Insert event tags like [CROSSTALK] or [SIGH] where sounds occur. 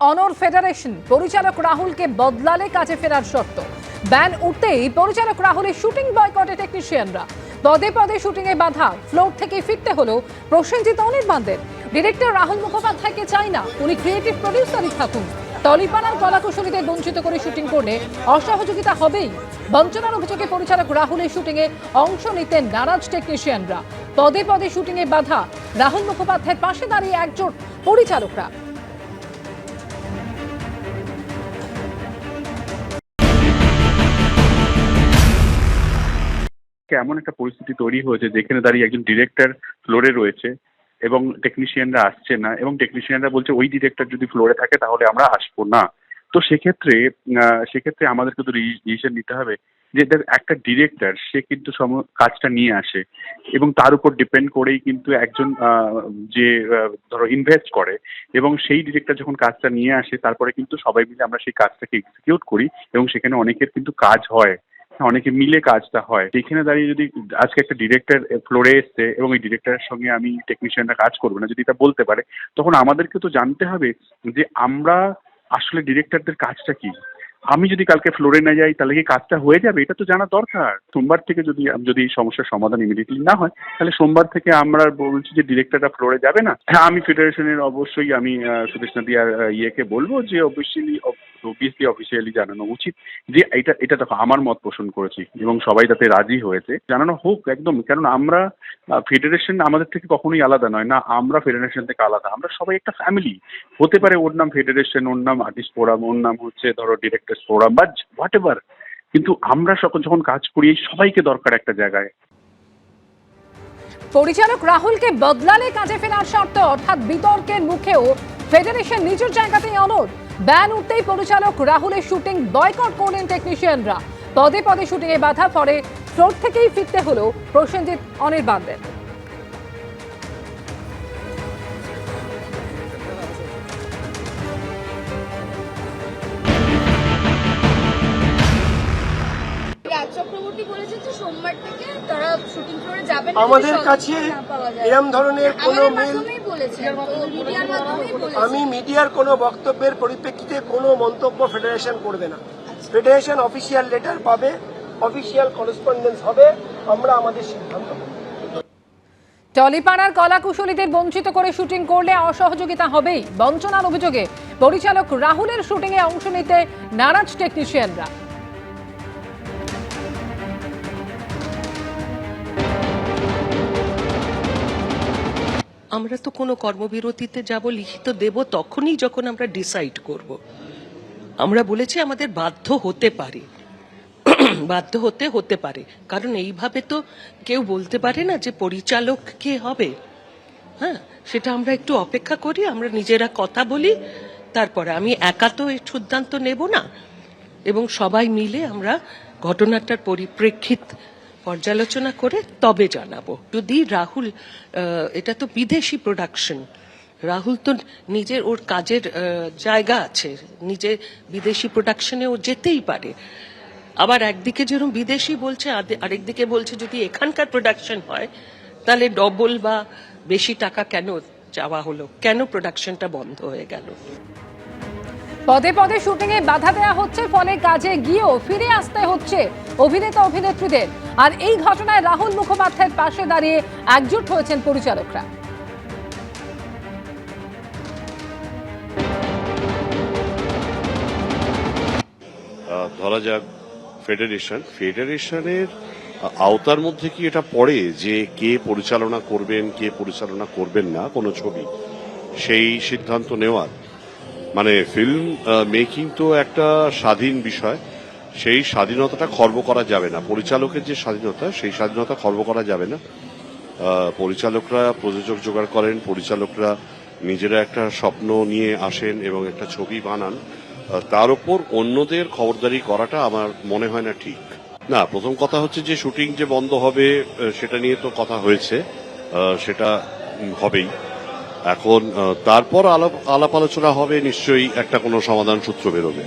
অনর ফেডারেশন, পরিচালক রাহুলকে বদলালে কাজে ফেরার শর্ত। ব্যান উঠতেই পরিচালক রাহুলের শুটিং বয়কটে টেকনিশিয়ানরা। পদে পদে শুটিংয়ে বাধা, ফ্লোর থেকে ফিরতে হলো প্রসেনজিৎ অনির্বাণদের। ডিরেক্টর রাহুল মুখোপাধ্যায়কে চাই না, উনি ক্রিয়েটিভ প্রডিউসারই থাকুন। টলিপাড়ার কলাকুশলীদের বঞ্চিত করে শুটিং করলে অসহযোগিতা হবেই। বঞ্চনার অভিযোগে পরিচালক রাহুলের শুটিংয়ে অংশ নিতে নারাজ টেকনিশিয়ানরা। পদে পদে শুটিংয়ে বাধা, রাহুল মুখোপাধ্যায়ের পাশে দাঁড়িয়ে একজোট পরিচালকরা। এমন একটা পরিস্থিতি তৈরি হয়েছে যেখানে দাঁড়িয়ে একজন ডিরেক্টর ফ্লোরে রয়েছে এবং টেকনিশিয়ানরা আসছে না এবং টেকনিশিয়ানরা বলছে ওই ডিরেক্টর যদি ফ্লোরে থাকে তাহলে আমরা আসব না। তো সেক্ষেত্রে সেক্ষেত্রে আমাদের কিন্তু ডিসিশন নিতে হবে যে দেখ, একটা ডিরেক্টর সে কিন্তু সম কাজটা নিয়ে আসে এবং তার উপর ডিপেন্ড করেই কিন্তু একজন যে ধরো ইনভেস্ট করে এবং সেই ডিরেক্টর যখন কাজটা নিয়ে আসে তারপরে কিন্তু সবাই মিলে আমরা সেই কাজটাকে এক্সিকিউট করি এবং সেখানে অনেকের কিন্তু কাজ হ্যাঁ, অনেকে মিলে কাজটা হয়। এখানে দাঁড়িয়ে যদি আজকে একটা ডিরেক্টর ফ্লোরে এসছে এবং এই ডিরেক্টরের সঙ্গে আমি টেকনিশিয়ানরা কাজ করব না, যদি এটা বলতে পারে, তখন আমাদেরকে তো জানতে হবে যে আমরা আসলে ডিরেক্টরদের কাজটা কি? আমি যদি কালকে ফ্লোরে না যাই তাহলে কি কাজটা হয়ে যাবে? এটা তো জানা দরকার। সোমবার থেকে যদি যদি সমস্যার সমাধান ইমিডিয়েটলি না হয় তাহলে সোমবার থেকে আমরা বলছি যে ডিরেক্টরটা ফ্লোরে যাবে না। হ্যাঁ আমি ফেডারেশনের অবশ্যই আমি আহ, সুদেশ নদিয়ার আহ, ইয়েকে বলব যে অবশ্যই অবভিয়াসলি অফিসিয়ালি জানানো উচিত যে এটা এটা দেখো আমার মত পোষণ করেছি এবং সবাই তাতে রাজি হয়েছে। জানানো হোক একদম কারণ আমরা ফেডারেশন আমাদের থেকে কখনোই আলাদা নয়। না আমরা ফেডারেশন থেকে আলাদা আমরা সবাই একটা ফ্যামিলি হতে পারে ওর নাম ফেডারেশন ওর নাম আর্টিস্ট ফোরাম ওর নাম হচ্ছে ধরো ডিরেক্টর্স ফোরাম বা হোয়াট এভার কিন্তু আমরা সকল যখন কাজ করি সবাইকে দরকার একটা জায়গায়। পরিচালক রাহুলকে বদলালে কাজে ফেরার শর্ত, অর্থাৎ বিতর্কের মুখেও ফেডারেশন নিজের জায়গাতেই অনড়। ব্যান উঠতেই পরিচালক রাহুলের শুটিং বয়কট করলেন টেকনিশিয়ানরা পদে পদে শুটিংয়ে বাধা পড়ে ফ্লোর থেকেই ফিরতে হলো প্রসেনজিৎ অনির্বাণদের সোমবার থেকে তারা শুটিং ফ্লোরে যাবেন আমাদের কাছে। এরম ধরনের কোনো মেল আমি মিডিয়ার কোনো বক্তব্যের পরিপ্রেক্ষিতে কোনো মন্তব্য ফেডারেশন করবে না। ফেডারেশন অফিসিয়াল লেটার পাবে অফিসিয়াল করেসপন্ডেন্স হবে আমরা আমাদের সিদ্ধান্ত। টলিপাড়ার কলাকুশলীদের বঞ্চিত করে শুটিং করলে অসহযোগিতা হবেই। বঞ্চনার অভিযোগে পরিচালক রাহুলের শুটিংয়ে অংশ নিতে নারাজ টেকনিশিয়ানরা আমরা তো কোনো কর্মবিরতিতে যাব, লিখিত দেব তখনই যখন আমরা ডিসাইড করব। আমরা বলেছি আমাদের বাধ্য হতে পারে। [CLEARS THROAT] বাধ্য হতে হতে পারে। কারণ এইভাবে তো কেউ বলতে পারে না যে পরিচালক কে হবে। হ্যাঁ সেটা আমরা একটু অপেক্ষা করি, আমরা নিজেরা কথা বলি, তারপরে আমি একা তো এই সিদ্ধান্ত নেব না। এবং সবাই মিলে আমরা ঘটনাটার পরিপ্রেক্ষিত পর্যালোচনা করে তবে জানাব। যদি রাহুল এটা তো বিদেশি প্রোডাকশন রাহুল তো নিজের ওর কাজের জায়গা আছে। নিজের বিদেশি প্রোডাকশনে ও যেতেই পারে। আবার একদিকে যেরকম বিদেশি বলছে আরেকদিকে বলছে, যদি এখানকার প্রোডাকশন হয়, তাহলে ডবল বা বেশি টাকা কেন চাওয়া হলো? কেন প্রোডাকশনটা বন্ধ হয়ে গেল? পদে পদে শুটিংয়ে বাধা দেওয়া হচ্ছে, ফলে কাজে গিয়েও ফিরে আসতে হচ্ছে অভিনেতা অভিনেত্রীদের। আর এই ঘটনায় রাহুল মুখোপাধ্যায়ের পাশে দাঁড়িয়ে একজোট হয়েছেন পরিচালকরা। ধরা যাক ফেডারেশন। ফেডারেশনের আওতার মধ্যে কি এটা পড়ে যে কে পরিচালনা করবেন, কে পরিচালনা করবেন না, কোনো ছবি? সেই সিদ্ধান্ত নেওয়ার। মানে ফিল্ম মেকিং তো একটা স্বাধীন বিষয়। সেই স্বাধীনতাটা খর্ব করা যাবে না। পরিচালকের যে স্বাধীনতা, সেই স্বাধীনতা খর্ব করা যাবে না। পরিচালকরা প্রযোজক জোগাড় করেন, পরিচালকরা নিজেরা একটা স্বপ্ন নিয়ে আসেন এবং একটা ছবি বানান। তার উপর অন্যদের খবরদারি করাটা আমার মনে হয় না ঠিক। না, প্রথম কথা হচ্ছে যে শুটিং যে বন্ধ হবে সেটা নিয়ে তো কথা হয়েছে। সেটা হবেই। এখন তারপর আলাপ আলাপ আলোচনা হবে, নিশ্চয়ই একটা কোনো সমাধান সূত্র বেরোবে।